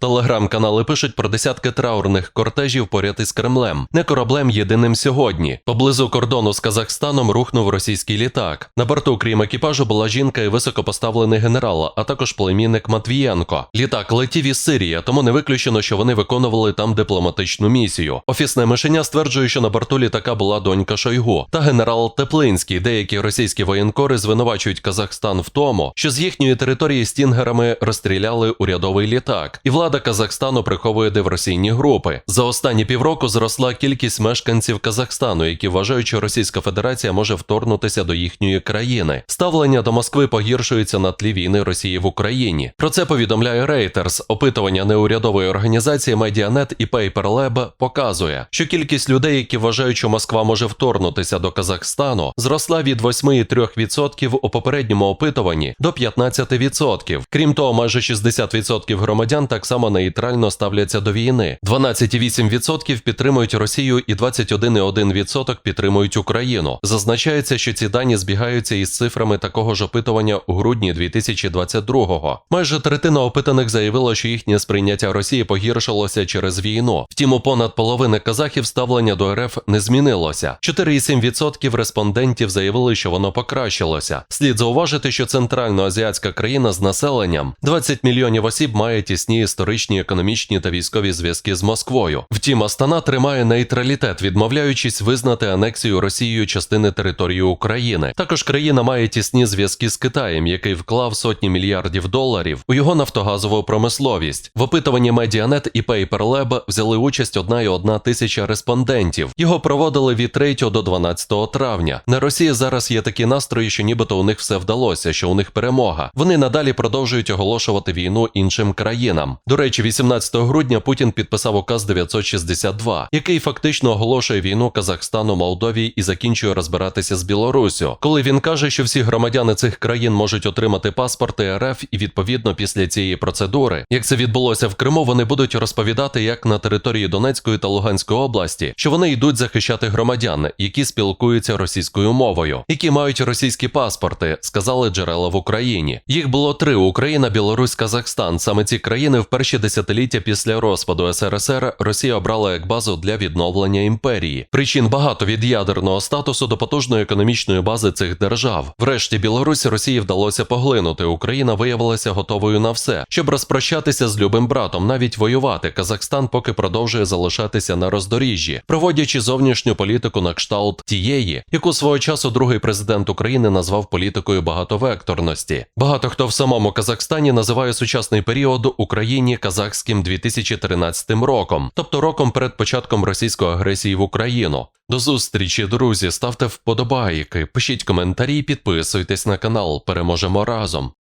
Телеграм-канали пишуть про десятки траурних кортежів поряд із Кремлем, не кораблем єдиним сьогодні. Поблизу кордону з Казахстаном рухнув російський літак. На борту, крім екіпажу, була жінка і високопоставлений генерал, а також племінник Матвієнко. Літак летів із Сирії, тому не виключено, що вони виконували там дипломатичну місію. Офісне мишеня стверджує, що на борту літака була донька Шойгу та генерал Теплинський. Деякі російські воєнкори звинувачують Казахстан в тому, що з їхньої території стінгерами розстріляли урядовий літак, і влада Казахстану приховує диверсійні групи. За останні півроку зросла кількість мешканців Казахстану, які вважають, що Російська Федерація може вторгнутися до їхньої країни. Ставлення до Москви погіршується на тлі війни Росії в Україні. Про це повідомляє Reuters. Опитування неурядової організації Medianet і PaperLab показує, що кількість людей, які вважають, що Москва може вторгнутися до Казахстану, зросла від 8,3% у попередньому опитуванні до 15%. Крім того, майже 60% громадян так само нейтрально ставляться до війни. 12,8% підтримують Росію і 21,1% підтримують Україну. Зазначається, що ці дані збігаються із цифрами такого ж опитування у грудні 2022-го. Майже третина опитаних заявила, що їхнє сприйняття Росії погіршилося через війну. Втім, у понад половини казахів ставлення до РФ не змінилося. 4,7% респондентів заявили, що воно покращилося. Слід зауважити, що центральноазіатська країна з населенням 20 мільйонів осіб має тісні історичні, економічні та військові зв'язки з Москвою. Втім, Астана тримає нейтралітет, відмовляючись визнати анексію Росією частини території України. Також країна має тісні зв'язки з Китаєм, який вклав сотні мільярдів доларів у його нафтогазову промисловість. В опитуванні Medianet і PaperLab взяли участь 1,1 тисяча респондентів. Його проводили від 3 до 12 травня. На Росії зараз є такі настрої, що нібито у них все вдалося, що у них перемога. Вони надалі продовжують оголошувати війну іншим країнам. До речі, 18 грудня Путін підписав указ 962, який фактично оголошує війну Казахстану, Молдові і закінчує розбиратися з Білоруссю. Коли він каже, що всі громадяни цих країн можуть отримати паспорти РФ, і відповідно після цієї процедури, як це відбулося в Криму, вони будуть розповідати, як на території Донецької та Луганської області, що вони йдуть захищати громадян, які спілкуються російською мовою, які мають російські паспорти, сказали джерела в Україні. Їх було три: Україна, Білорусь, Казахстан. Саме ці країни в перші десятиліття після розпаду СРСР Росія обрала як базу для відновлення імперії. Причин багато від ядерного статусу до потужної економічної бази цих держав. Врешті Білорусь Росії вдалося поглинути. Україна виявилася готовою на все, щоб розпрощатися з любим братом, навіть воювати. Казахстан поки продовжує залишатися на роздоріжжі, проводячи зовнішню політику на кшталт тієї, яку свого часу другий президент України назвав політикою багатовекторності. Багато хто в самому Казахстані називає сучасний період Україні казахським 2013 роком, тобто роком перед початком російської агресії в Україну. До зустрічі, друзі, ставте вподобайки, пишіть коментарі, підписуйтесь на канал. Переможемо разом.